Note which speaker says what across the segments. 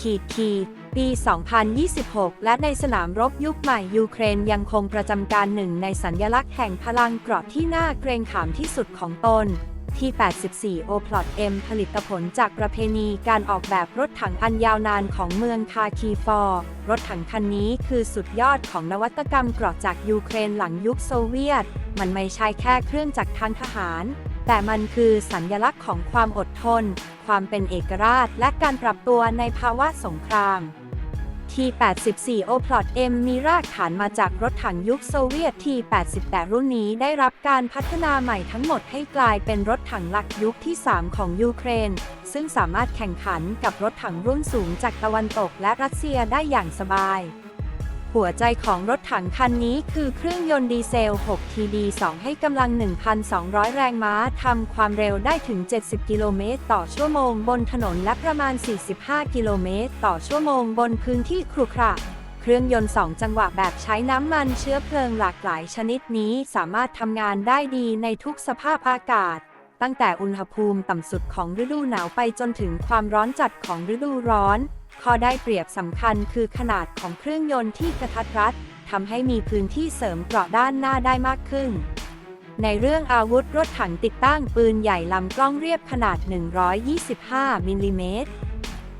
Speaker 1: ขีดขีดปี 2026 และในสนามรบยุคใหม่ยูเครนยังคงประจำการหนึ่งในสัญลักษณ์แห่งพลังเกราะที่น่าเกรงขามที่สุดของตน ที่ 84โอพลอตเอ็มผลิตผลจากประเพณีการออกแบบรถถังอันยาวนานของเมืองคาคีฟอร์ รถถังคันนี้คือสุดยอดของนวัตกรรมเกราะจากยูเครนหลังยุคโซเวียต มันไม่ใช่แค่เครื่องจักรทางทหาร แต่มันคือสัญลักษณ์ของความอดทน ความเป็นเอกราช และการปรับตัวในภาวะสงครามที่84โอพลอต M มีรากฐานมาจากรถถังยุคโซเวียตที88รุ่นนี้ได้รับการพัฒนาใหม่ทั้งหมดให้กลายเป็นรถถังหลักยุคที่ 3 ของยูเครน ซึ่งสามารถแข่งขันกับรถถังรุ่นสูงจากตะวันตกและรัสเซียได้อย่างสบาย หัวใจของรถถังคันนี้คือเครื่องยนต์ดีเซล 6 TD2 ให้กำลัง 1,200 แรงม้า ทำความเร็วได้ถึง 70 กิโลเมตรต่อชั่วโมงบนถนนและประมาณ 45 กิโลเมตรต่อชั่วโมงบนพื้นที่ครุขระเครื่องยนต์ 2 จังหวะแบบใช้น้ำมันเชื้อเพลิงหลากหลายชนิดนี้สามารถทำงานได้ดีในทุกสภาพอากาศ ตั้งแต่อุณหภูมิต่ำสุดของฤดูหนาวไปจนถึงความร้อนจัดของฤดูร้อน ข้อได้เปรียบสำคัญคือขนาดของเครื่องยนต์ที่กระทัดรัดทำให้มีพื้นที่เสริมเกราะด้านหน้าได้มากขึ้น ในเรื่องอาวุธรถถังติดตั้งปืนใหญ่ลำกล้องเรียบขนาด 125 มิลลิเมตร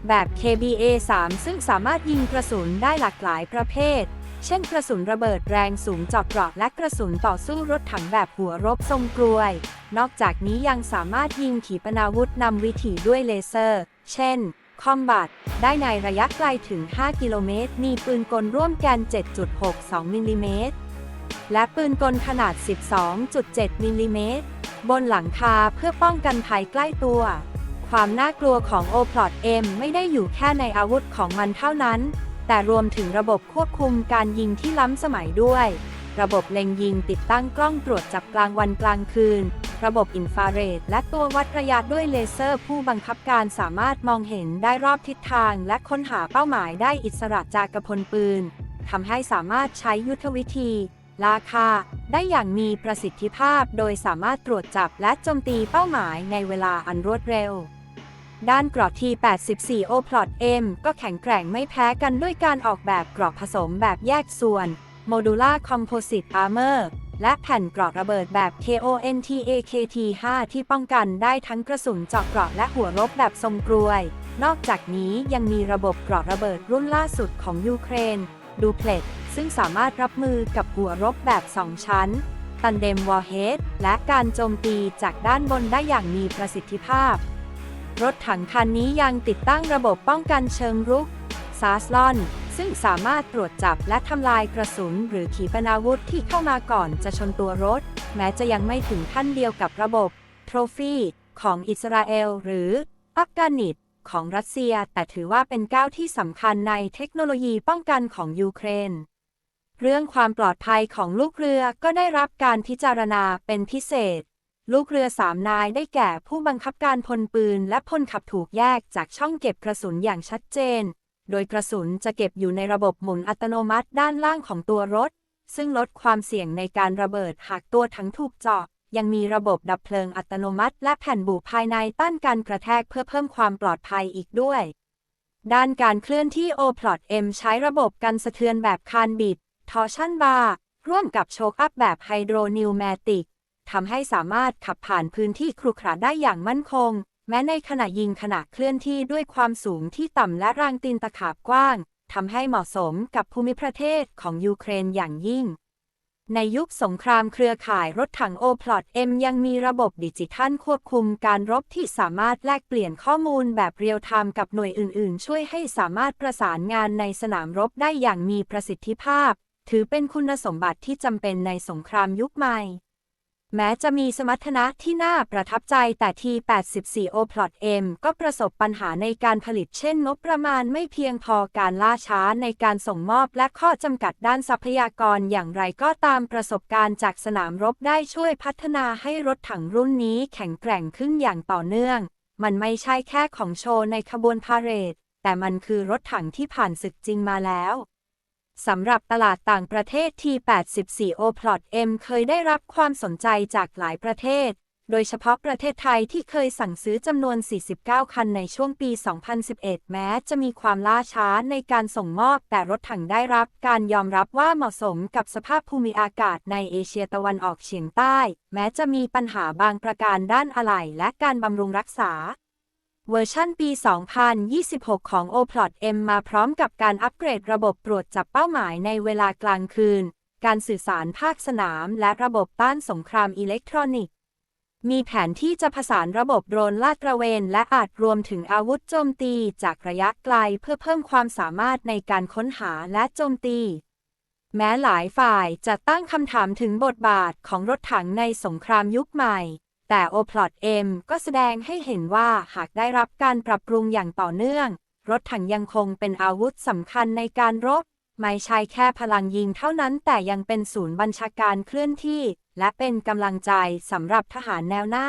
Speaker 1: แบบ KBA-3 ซึ่งสามารถยิงกระสุนได้หลากหลายประเภท เช่นกระสุนระเบิดแรงสูงเจาะเกราะและกระสุนต่อสู้รถถังแบบหัวรบทรงกลวย นอกจากนี้ยังสามารถยิงขีปนาวุธนำวิถีด้วยเลเซอร์ เช่น คอมบัตได้ในระยะไกลถึง 5 กิโลเมตร มีปืนกลร่วมแกน7.62 มิลลิเมตร และปืนกลขนาด 12.7 มิลลิเมตร บนหลังคาเพื่อป้องกันภัยใกล้ตัว ความน่ากลัวของ o p l o t M ไม่ได้อยู่แค่ในอาวุธของมันเท่านั้น แต่รวมถึงระบบควบคุมการยิงที่ล้ำสมัยด้วย ระบบเล็งยิงติดตั้งกล้องตรวจจับกลางวันกลางคืน ระบบอินฟราเรดและตัววัดระยะด้วยเลเซอร์ ผู้บังคับการสามารถมองเห็นได้รอบทิศทาง และค้นหาเป้าหมายได้อิสระจากกระพลปืนทำให้สามารถใช้ยุทธวิธี ราคา ได้อย่างมีประสิทธิภาพ โดยสามารถตรวจจับและโจมตีเป้าหมายในเวลาอันรวดเร็ว ด้านกรอบที84 o p l o t M ก็แข็งแกร่งไม่แพ้กันด้วยการออกแบบกรอบผสมแบบแยกส่วน Modular Composite Armor และแผ่นกรอบระเบิดแบบ KONTAKT5 ที่ป้องกันได้ทั้งกระสุนเจาะเกราะและหัวรบแบบทรงกลวย นอกจากนี้ยังมีระบบกรอบระเบิดรุ่นล่าสุดของยูเครน ดูเพลตซึ่งสามารถรับมือกับหัวรบแบบ 2 ชั้น ตันเดมวอร์เฮดและการโจมตีจากด้านบนได้อย่างมีประสิทธิภาพ รถถังคันนี้ยังติดตั้งระบบป้องกันเชิงรุกซาสลอน ซึ่งสามารถตรวจจับและทำลายกระสุนหรือขีปนาวุธที่เข้ามาก่อนจะชนตัวรถ แม้จะยังไม่ถึงขั้นเดียวกับระบบโทรฟีของอิสราเอล หรืออัฟกานิสของรัสเซีย แต่ถือว่าเป็นก้าวที่สำคัญในเทคโนโลยีป้องกันของยูเครน เรื่องความปลอดภัยของลูกเรือก็ได้รับการพิจารณาเป็นพิเศษ ลูกเรือสามนายได้แก่ผู้บังคับการพลปืน และพลขับถูกแยกจากช่องเก็บกระสุนอย่างชัดเจน โดยกระสุนจะเก็บอยู่ในระบบหมุนอัตโนมัติด้านล่างของตัวรถ ซึ่งลดความเสี่ยงในการระเบิดหากตัวถังถูกเจาะ ยังมีระบบดับเพลิงอัตโนมัติ และแผ่นบุภายในต้านการกระแทกเพื่อเพิ่มความปลอดภัยอีกด้วย ด้านการเคลื่อนที่ o p l o t M ใช้ระบบกันสะเทือนแบบคานบิด ทอร์ชันบาร์ร่วมกับโชคอัพแบบไฮโดรนิวแมติกทำให้สามารถขับผ่านพื้นที่ครุขระได้อย่างมั่นคง แม้ในขณะยิงขณะเคลื่อนที่ด้วยความสูงที่ต่ำและรางตีนตะขาบกว้างทำให้เหมาะสมกับภูมิประเทศของยูเครนอย่างยิ่ง ในยุคสงครามเครือข่ายรถถังโอพลอตเอ็มยังมีระบบดิจิทัลควบคุมการรบที่สามารถแลกเปลี่ยนข้อมูลแบบเรียลไทม์กับหน่วยอื่น ๆ ช่วยให้สามารถประสานงานในสนามรบได้อย่างมีประสิทธิภาพ ถือเป็นคุณสมบัติที่จำเป็นในสงครามยุคใหม่ แม้จะมีสมรรถนะที่น่าประทับใจแต่ที84 o p l o t M ก็ประสบปัญหาในการผลิตเช่นงบประมาณไม่เพียงพอการล่าช้าในการส่งมอบและข้อจำกัดด้านทรัพยากรอย่างไรก็ตามประสบการณ์จากสนามรบได้ช่วยพัฒนาให้รถถังรุ่นนี้แข็งแกร่งขึ้นอย่างต่อเนื่อง มันไม่ใช่แค่ของโชว์ในขบวนพาเหรดแต่มันคือรถถังที่ผ่านศึกจริงมาแล้ว สำหรับตลาดต่างประเทศที่84 o p l o t M เคยได้รับความสนใจจากหลายประเทศ โดยเฉพาะประเทศไทยที่เคยสั่งซื้อจำนวน 49 คันในช่วงปี 2011 แม้จะมีความล่าช้าในการส่งมอบ แต่รถถังได้รับการยอมรับว่าเหมาะสมกับสภาพภูมิอากาศในเอเชียตะวันออกเฉียงใต้ แม้จะมีปัญหาบางประการด้านอะไหล่และการบำรุงรักษา เวอร์ชันปี 2026 ของ o p l o t M มาพร้อมกับการอัปเกรดระบบตรวจจับเป้าหมายในเวลากลางคืน การสื่อสารภาคสนาม และระบบต้านสงครามอิเล็กทรอนิกส์ มีแผนที่จะผสานระบบโดรนลาดตระเวน และอาจรวมถึงอาวุธโจมตีจากระยะไกลเพื่อเพิ่มความสามารถในการค้นหาและโจมตี แม้หลายฝ่ายจะตั้งคำถามถึงบทบาทของรถถังในสงครามยุคใหม่ แต่ o p l o t M ก็แสดงให้เห็นว่าหากได้รับการปรับปรุงอย่างต่อเนื่อง รถถังยังคงเป็นอาวุธสำคัญในการรบ ไม่ใช่แค่พลังยิงเท่านั้นแต่ยังเป็นศูนย์บัญชาการเคลื่อนที่ และเป็นกำลังใจสำหรับทหารแนวหน้า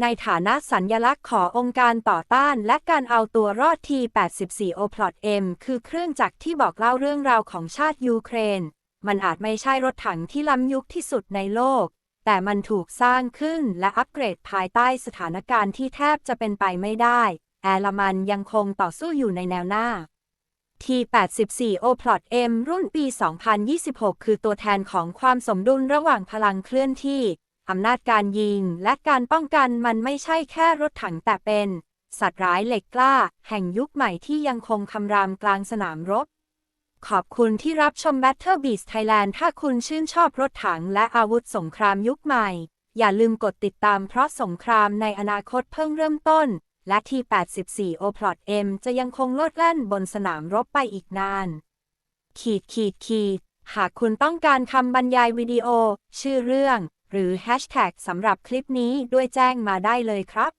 Speaker 1: ในฐานะสัญญลักษณ์ขององค์การต่อต้านและการเอาตัวรอดที84 o p l o t M คือเครื่องจักรที่บอกเล่าเรื่องราวของชาติยูเครน มันอาจไม่ใช่รถถังที่ล้ำยุคที่สุดในโลก แต่มันถูกสร้างขึ้นและอัปเกรดภายใต้สถานการณ์ที่แทบจะเป็นไปไม่ได้ แอลมันยังคงต่อสู้อยู่ในแนวหน้า T84 o p l o t M รุ่นปี 2026 คือตัวแทนของความสมดุลระหว่างพลังเคลื่อนที่ อำนาจการยิง และการป้องกันมันไม่ใช่แค่รถถังแต่เป็น สัตว์ร้ายเหล็กกล้า แห่งยุคใหม่ที่ยังคงคำรามกลางสนามรบ ขอบคุณที่รับชม Battle Beast Thailand ถ้าคุณชื่นชอบรถถังและอาวุธสงครามยุคใหม่ อย่าลืมกดติดตามเพราะสงครามในอนาคตเพิ่งเริ่มต้น และที่ 84 o p l o t M จะยังคงโลดแล่นบนสนามรบไปอีกนาน ขีดขีดขีดหากคุณต้องการคำบรรยายวิดีโอ ชื่อเรื่อง หรือแฮชแท็กสำหรับคลิปนี้ด้วยแจ้งมาได้เลยครับ